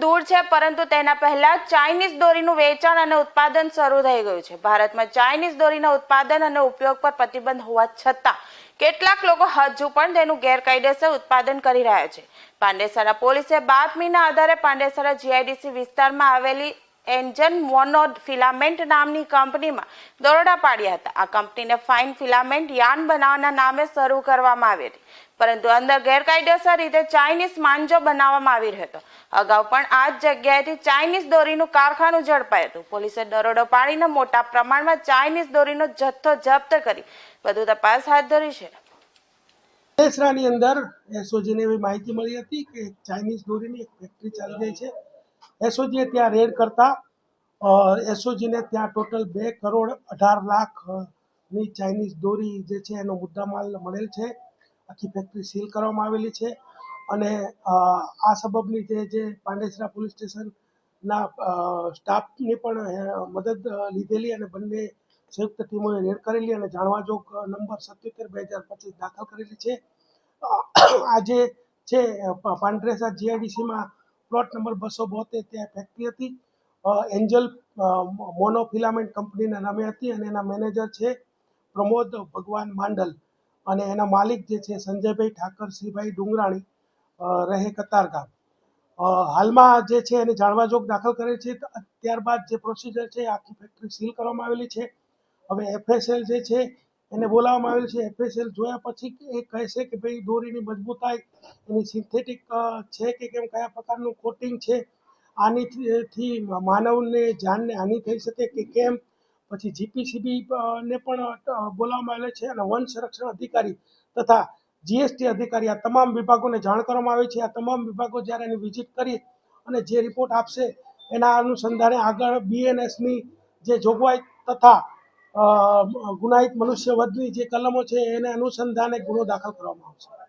દૂર છે, પરંતુ તેના પહેલા ચાઇનીઝ દોરીનું વેચાણ અને ઉત્પાદન શરૂ થઈ ગયું છે. ભારતમાં ચાઇનીઝ દોરીના ઉત્પાદન અને ઉપયોગ પર પ્રતિબંધ હોવા છતાં કેટલાક લોકો હજુ પણ તેનું ગેરકાયદેસર ઉત્પાદન કરી રહ્યા છે. પાંડેસરા પોલીસે બાતમીના આધારે પાંડેસરા જીઆઈડીસી વિસ્તારમાં આવેલી એન્જન મોનો ફિલામેન્ટ નામની કંપનીમાં દરોડા પાડ્યા હતા. આ કંપનીને ફાઇન ફિલામેન્ટ યાન બનાવવાના નામે શરૂ કરવામાં આવી હતી. પરંતુ અંદર ગેરકાયદેસર રીતે ચાઇનીઝ માંજો બનાવવામાં આવી રહ્યો હતો. અગાઉ પણ આ જ જગ્યાએથી ચાઇનીઝ દોરીનું કારખાનું ઝડપાયું હતું. પોલીસે દરોડો પાડીને મોટા પ્રમાણમાં ચાઇનીઝ દોરીનો જથ્થો જપ્ત કરી. વધુ તપાસ હાથ ધરી છે. દેશરાની અંદર એસઓજીને એવી માહિતી મળી હતી કે ચાઇનીઝ દોરીની એક ફેક્ટરી ચાલી રહી છે. એસઓજીએ ત્યાં રેડ કરતા એસઓજીને ત્યાં ટોટલ બે કરોડ અઢાર લાખની ચાઇનીઝ દોરી જે છે એનો મુદ્દામાલ મળેલ છે. આખી ફેક્ટરી સીલ કરવામાં આવેલી છે. અને આ સબબની જે જે પાંડેસરા પોલીસ સ્ટેશનના સ્ટાફની પણ મદદ લીધેલી અને બંને સંયુક્ત ટીમોએ રેડ કરેલી અને જાણવા જોગ નંબર સત્યોતેર બે હજાર પચીસ દાખલ કરેલી છે. આજે છે પાંડરેસા જીઆઈડીસીમાં પ્લોટ નંબર બસો બોતેર ત્યાં ફેક્ટરી હતી. એન્જલ મોનોફિલામેન્ટ કંપનીના નામે હતી અને એના મેનેજર છે પ્રમોદ ભગવાન માંડલ. અને એના માલિક જે છે સંજયભાઈ ઠાકરસિંહભાઈ ડુંગરાણી રહે કતાર ગામ. હાલમાં જે છે એને જાણવાજોગ દાખલ કરે છે ત્યારબાદ જે પ્રોસિજર છે આખી ફેક્ટરી સીલ કરવામાં આવેલી છે. હવે એફએસએલ જે છે એને બોલાવવામાં આવેલ છે. એફએસએલ જોયા પછી એ કહેશે કે ભાઈ દોરીની મજબૂતાઈ, એની સિન્થેટિક છે કે કેમ, કયા પ્રકારનું કોટિંગ છે? આની થી- થી માનવને, જાનને હાનિ થઈ શકે કે કેમ? પછી જીપીસીબી ને પણ બોલાવવામાં આવેલ છે અને વન સંરક્ષણ અધિકારી તથા જીએસટી અધિકારી આ તમામ વિભાગોને જાણ કરવામાં આવી છે. આ તમામ વિભાગો જ્યારે એની વિઝિટ કરી અને જે રિપોર્ટ આપશે એના અનુસંધાને આગળ બીએનએસની જે જોગવાઈ તથા ગુનાહિત મનુષ્ય વધની જે કલમો છે એને અનુસંધાને ગુનો દાખલ કરવામાં આવશે.